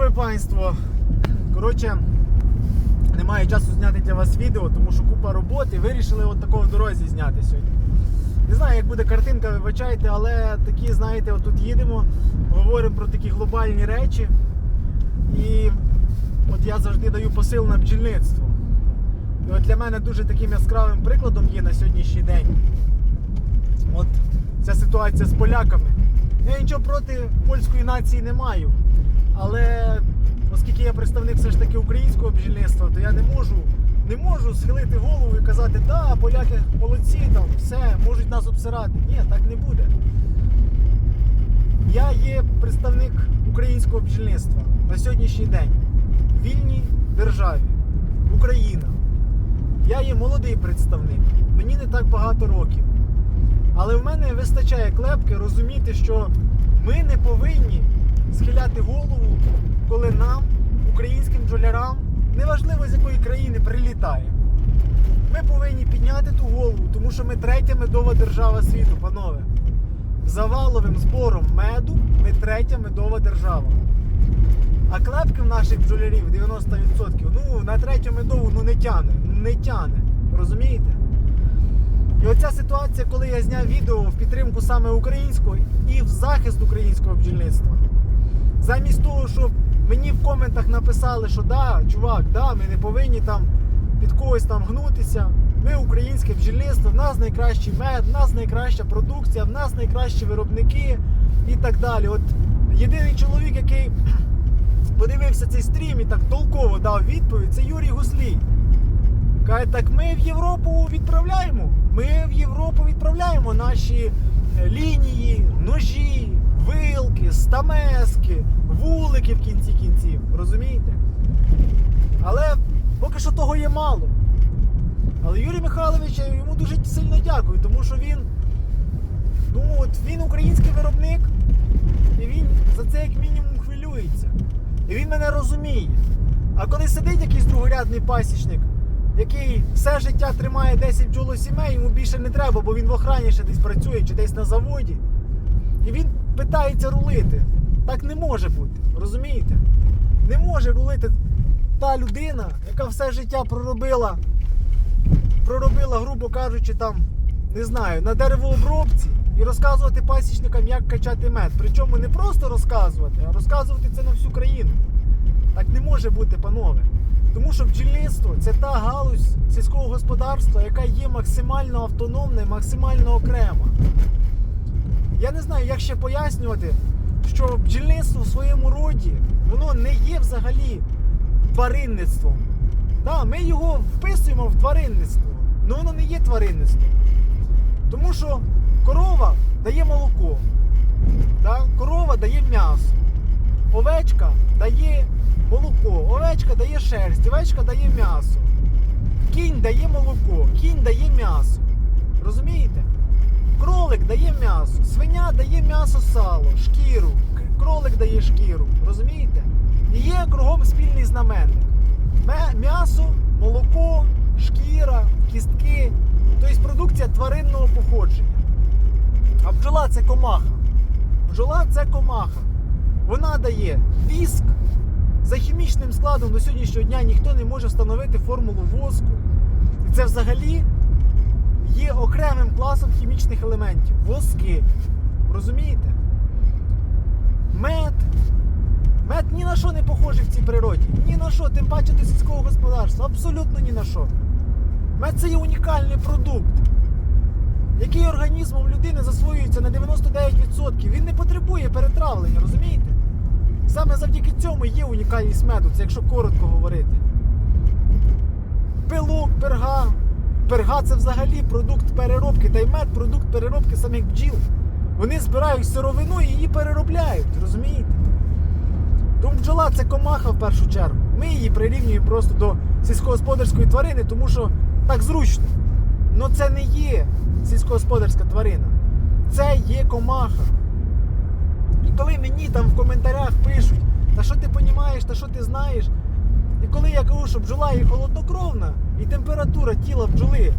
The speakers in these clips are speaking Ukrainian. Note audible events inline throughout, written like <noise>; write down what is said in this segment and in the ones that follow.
Ви панство? Коротше, немає часу зняти для вас відео, тому що купа роботи. Вирішили от такого в дорозі зняти сьогодні. Не знаю, як буде картинка, вибачайте, але такі, знаєте, отут їдемо, говоримо про такі глобальні речі. І от я завжди даю посил на бджільництво. І от для мене дуже таким яскравим прикладом є на сьогоднішній день. От ця ситуація з поляками. Я нічого проти польської нації не маю. Але оскільки я представник все ж таки українського бджільництва, то я не можу, не можу схилити голову і казати, да, поляки молодці, там, все, можуть нас обсирати. Ні, так не буде. Я є представник українського бджільництва на сьогоднішній день в вільній державі, Україна. Я є молодий представник, мені не так багато років. Але в мене вистачає клепки розуміти, що ми не повинні схиляти голову, коли нам, українським бджолярам, неважливо з якої країни прилітає. Ми повинні підняти ту голову, тому що ми третя медова держава світу, панове. Заваловим збором меду ми третя медова держава. А клепки в наших бджолярів 90%, ну на третю медову ну не тяне, не тяне. Розумієте? І оця ситуація, коли я зняв відео в підтримку саме українського і в захист українського бджільництва. Замість того, щоб мені в коментах написали, що да, чувак, да, ми не повинні там під когось там гнутися. Ми українське бджільництво, в нас найкращий мед, в нас найкраща продукція, в нас найкращі виробники і так далі. От єдиний чоловік, який <clears throat> подивився цей стрім і так толково дав відповідь, це Юрій Гуслій. Каже, так ми в Європу відправляємо. Ми в Європу відправляємо наші е, лінії, ножі, вилки, стамески, вулики в кінці кінців. Розумієте? Але поки що того є мало. Але Юрій Михайлович, я йому дуже сильно дякую, тому що він, ну от він український виробник, і він за це як мінімум хвилюється. І він мене розуміє. А коли сидить якийсь другорядний пасічник, який все життя тримає 10 бджолосімей, йому більше не треба, бо він в охрані ще десь працює чи десь на заводі. І він питається рулити. Так не може бути, розумієте? Не може рулити та людина, яка все життя проробила, проробила, грубо кажучи, там, не знаю, на деревообробці і розказувати пасічникам, як качати мед. Причому не просто розказувати, а розказувати це на всю країну. Так не може бути, панове. Тому що бджільництво це та галузь сільського господарства, яка є максимально автономна і максимально окрема. Я не знаю, як ще пояснювати, що бджільництво в своєму роді воно не є взагалі тваринництвом. Так, ми його вписуємо в тваринництво, але воно не є тваринництвом. Тому що корова дає молоко, так? корова дає м'ясо, овечка дає молоко, овечка дає шерсть, овечка дає м'ясо. Кінь дає молоко, кінь дає м'ясо. Розумієте? Кролик дає м'ясо, свиня дає м'ясо, сало, шкіру, кролик дає шкіру. Розумієте? І є кругом спільний знаменник. М'ясо, молоко, шкіра, кістки. Тобто продукція тваринного походження. А бджола це комаха. Бджола це комаха. Вона дає віск. За хімічним складом до сьогоднішнього дня ніхто не може встановити формулу воску. І це взагалі є окремим класом хімічних елементів. Воски. Розумієте? Мед. Мед ні на що не похожий в цій природі. Ні на що, тим паче до сільського господарства. Абсолютно ні на що. Мед це є унікальний продукт, який організмом людини засвоюється на 99%. Він не потребує перетравлення, розумієте? Саме завдяки цьому є унікальність меду, це якщо коротко говорити. Пилок, перга. Перга це взагалі продукт переробки, та й мед продукт переробки самих бджіл. Вони збирають сировину і її переробляють, розумієте? Тому бджола це комаха в першу чергу. Ми її прирівнюємо просто до сільськогосподарської тварини, тому що так зручно. Але це не є сільськогосподарська тварина. Це є комаха. І коли мені там в коментарях пишуть, та що ти розумієш, та що ти знаєш. І коли я кажу, що бджола є холоднокровна, і температура тіла бджоли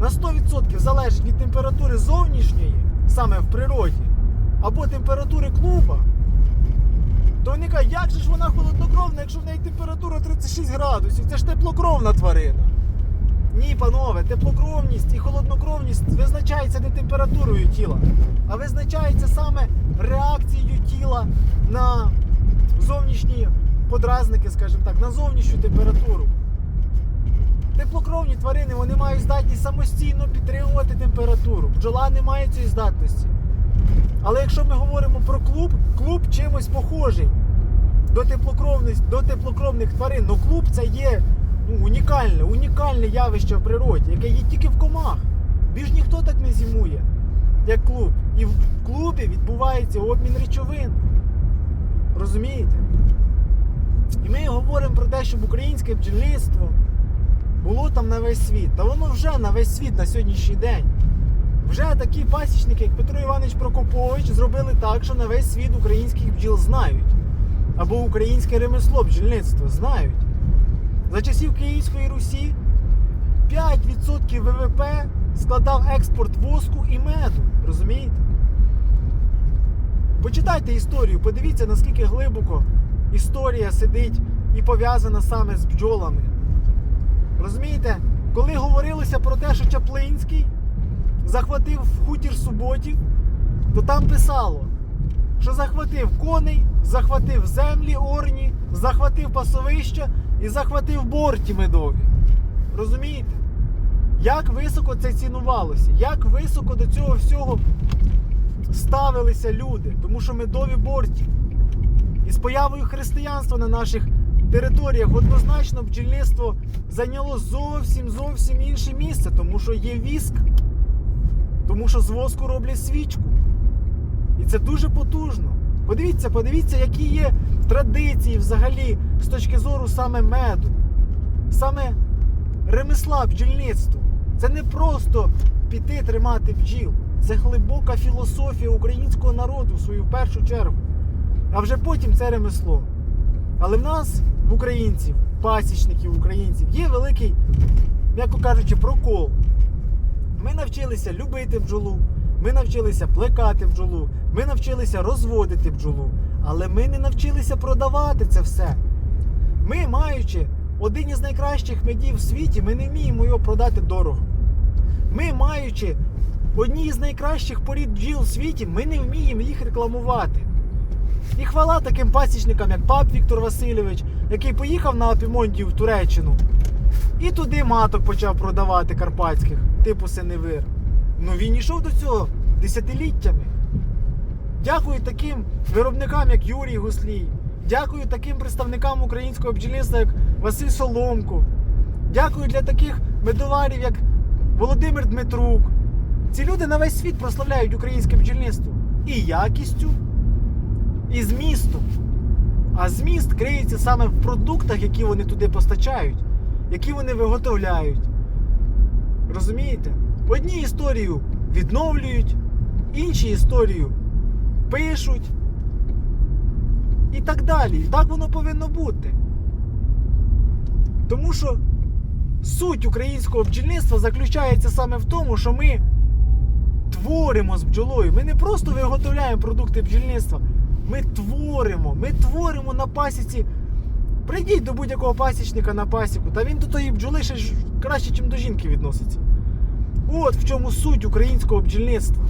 на 100% залежить від температури зовнішньої, саме в природі, або температури клуба, то кажуть, як же ж вона холоднокровна, якщо в неї температура 36 градусів, це ж теплокровна тварина. Ні, панове, теплокровність і холоднокровність визначається не температурою тіла, а визначається саме реакцією тіла на зовнішні подразники, скажімо так, на зовнішню температуру. Теплокровні тварини вони мають здатність самостійно підтримувати температуру. Бджола не має цієї здатності. Але якщо ми говоримо про клуб, клуб чимось похожий до теплокровних, до теплокровних тварин. Ну клуб це є ну, унікальне, унікальне явище в природі, яке є тільки в комах. Більш ніхто так не зимує, як клуб. І в клубі відбувається обмін речовин. Розумієте? І ми говоримо про те, щоб українське бджільництво було там на весь світ. Та воно вже на весь світ на сьогоднішній день. Вже такі пасічники, як Петро Іванович Прокопович, зробили так, що на весь світ українських бджіл знають. Або українське ремесло бджільництво знають. За часів Київської Русі 5% ВВП складав експорт воску і меду. Розумієте? Почитайте історію, подивіться, наскільки глибоко історія сидить і пов'язана саме з бджолами. Розумієте, коли говорилося про те, що Чаплинський захватив хутір суботів, то там писало, що захватив коней, захватив землі орні, захватив пасовища і захватив борті медові. Розумієте? Як високо це цінувалося, як високо до цього всього ставилися люди, тому що медові борті. І з появою християнства на наших територіях однозначно бджільництво зайняло зовсім зовсім інше місце, тому що є віск, тому що з воску роблять свічку. І це дуже потужно. Подивіться, подивіться, які є традиції взагалі з точки зору саме меду, саме ремесла бджільництва. Це не просто піти тримати бджіл. Це глибока філософія українського народу в свою першу чергу. А вже потім це ремесло. Але в нас, українців, пасічників українців, є великий, м'яко кажучи, прокол. Ми навчилися любити бджолу, ми навчилися плекати бджолу, ми навчилися розводити бджолу, але ми не навчилися продавати це все. Ми, маючи один із найкращих медів в світі, ми не вміємо його продати дорого. Ми, маючи одні із найкращих порід бджіл в світі, ми не вміємо їх рекламувати. І хвала таким пасічникам, як пап Віктор Васильович, який поїхав на Апімонтію в Туреччину. І туди маток почав продавати карпатських, типу синевир. Ну він йшов до цього десятиліттями. Дякую таким виробникам, як Юрій Гуслій. Дякую таким представникам українського бджільництва, як Василь Соломко. Дякую для таких медоварів, як Володимир Дмитрук. Ці люди на весь світ прославляють українське бджільництво і якістю, і змістом. А зміст криється саме в продуктах, які вони туди постачають, які вони виготовляють. Розумієте? Одні історію відновлюють, інші історію пишуть. І так далі. І так воно повинно бути. Тому що суть українського бджільництва заключається саме в тому, що ми творимо з бджолою. Ми не просто виготовляємо продукти бджільництва. Ми творимо, ми творимо на пасіці. Прийдіть до будь-якого пасічника на пасіку, та він до тої бджоли ще краще, ніж до жінки відноситься. От в чому суть українського бджільництва.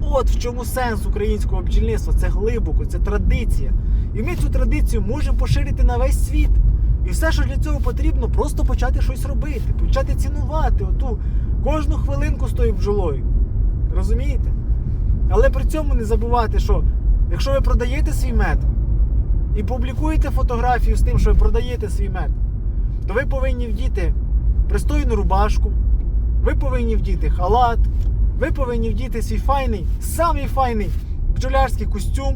От в чому сенс українського бджільництва. Це глибоко, це традиція. І ми цю традицію можемо поширити на весь світ. І все, що для цього потрібно, просто почати щось робити, почати цінувати оту кожну хвилинку з тою бджолою. Розумієте? Але при цьому не забувати, що якщо ви продаєте свій мед і публікуєте фотографію з тим, що ви продаєте свій мед, то ви повинні вдіти пристойну рубашку, ви повинні вдіти халат, ви повинні вдіти свій файний, самий файний бджолярський костюм.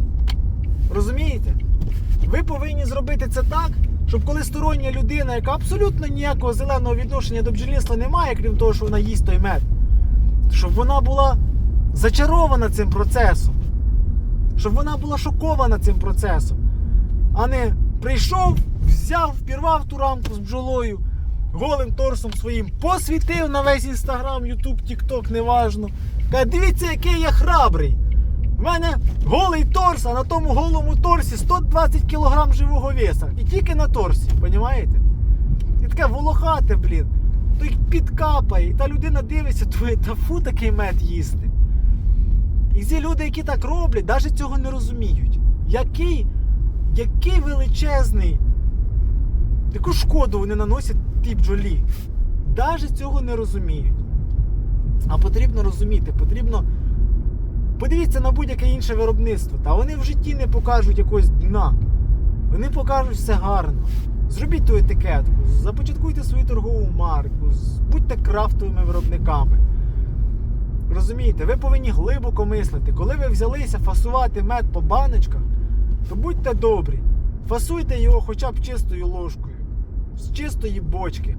Розумієте? Ви повинні зробити це так, щоб коли стороння людина, яка абсолютно ніякого зеленого відношення до бджільництва не має, крім того, що вона їсть той мед, щоб вона була зачарована цим процесом, щоб вона була шокована цим процесом, а не прийшов, взяв, впірвав ту рамку з бджолою, голим торсом своїм, посвітив на весь інстаграм, Ютуб, Тікток, неважно. Каже, дивіться, який я храбрий. У мене голий торс, а на тому голому торсі 120 кг живого веса. І тільки на торсі, розумієте? І таке волохате, блін. То й підкапає, і та людина дивиться, думає, та фу такий мед їсти. І ці люди, які так роблять, навіть цього не розуміють. Який, який величезний, яку шкоду вони наносять тій бджолі. Навіть цього не розуміють. А потрібно розуміти, потрібно. Подивіться на будь-яке інше виробництво. Та вони в житті не покажуть якогось дна. Вони покажуть все гарно. Зробіть ту етикетку, започаткуйте свою торгову марку, будьте крафтовими виробниками. Розумієте, ви повинні глибоко мислити. Коли ви взялися фасувати мед по баночках, то будьте добрі. Фасуйте його хоча б чистою ложкою, з чистої бочки.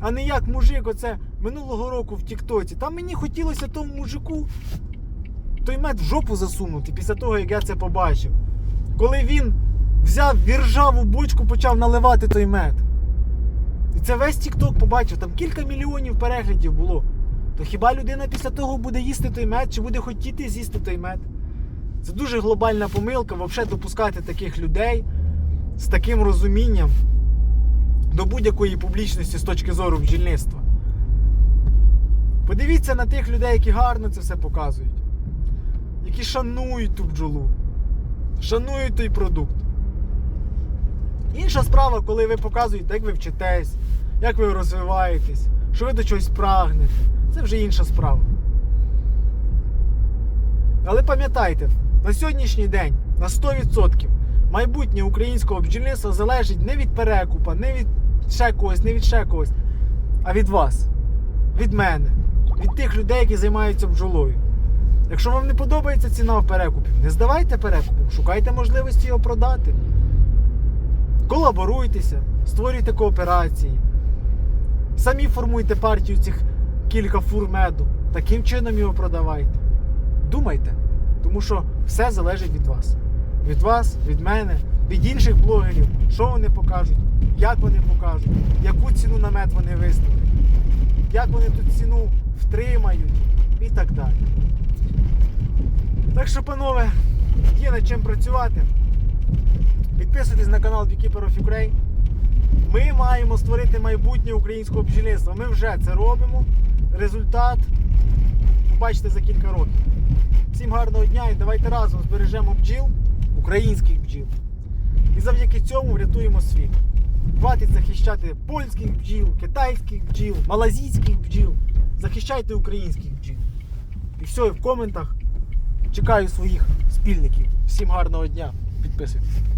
А не як мужик, оце минулого року в Тіктоці. Там мені хотілося тому мужику той мед в жопу засунути після того, як я це побачив. Коли він взяв віржаву бочку, почав наливати той мед. І це весь Тікток побачив, там кілька мільйонів переглядів було. То хіба людина після того буде їсти той мед, чи буде хотіти з'їсти той мед? Це дуже глобальна помилка, взагалі допускати таких людей з таким розумінням до будь-якої публічності з точки зору бджільництва. Подивіться на тих людей, які гарно це все показують, які шанують ту бджолу, шанують той продукт. Інша справа, коли ви показуєте, як ви вчитесь, як ви розвиваєтесь, що ви до чогось прагнете. Це вже інша справа. Але пам'ятайте, на сьогоднішній день на 100% майбутнє українського бджільництва залежить не від перекупа, не від ще когось, не від ще когось, а від вас, від мене, від тих людей, які займаються бджолою. Якщо вам не подобається ціна в перекупі, не здавайте перекупом, шукайте можливості його продати. Колаборуйтеся, створюйте кооперації. Самі формуйте партію цих кілька фур меду. Таким чином його продавайте. Думайте, тому що все залежить від вас. Від вас, від мене, від інших блогерів, що вони покажуть, як вони покажуть, яку ціну на мед вони виставлять, як вони ту ціну втримають і так далі. Так що, панове, є над чим працювати. Підписуйтесь на канал Beekeeper of Ukraine. Ми маємо створити майбутнє українського бджільництва. Ми вже це робимо. Результат побачите за кілька років. Всім гарного дня і давайте разом збережемо бджіл, українських бджіл. І завдяки цьому врятуємо світ. Хватить захищати польських бджіл, китайських бджіл, малазійських бджіл. Захищайте українських бджіл. І все, і в коментах чекаю своїх спільників. Всім гарного дня. Підписуйтесь.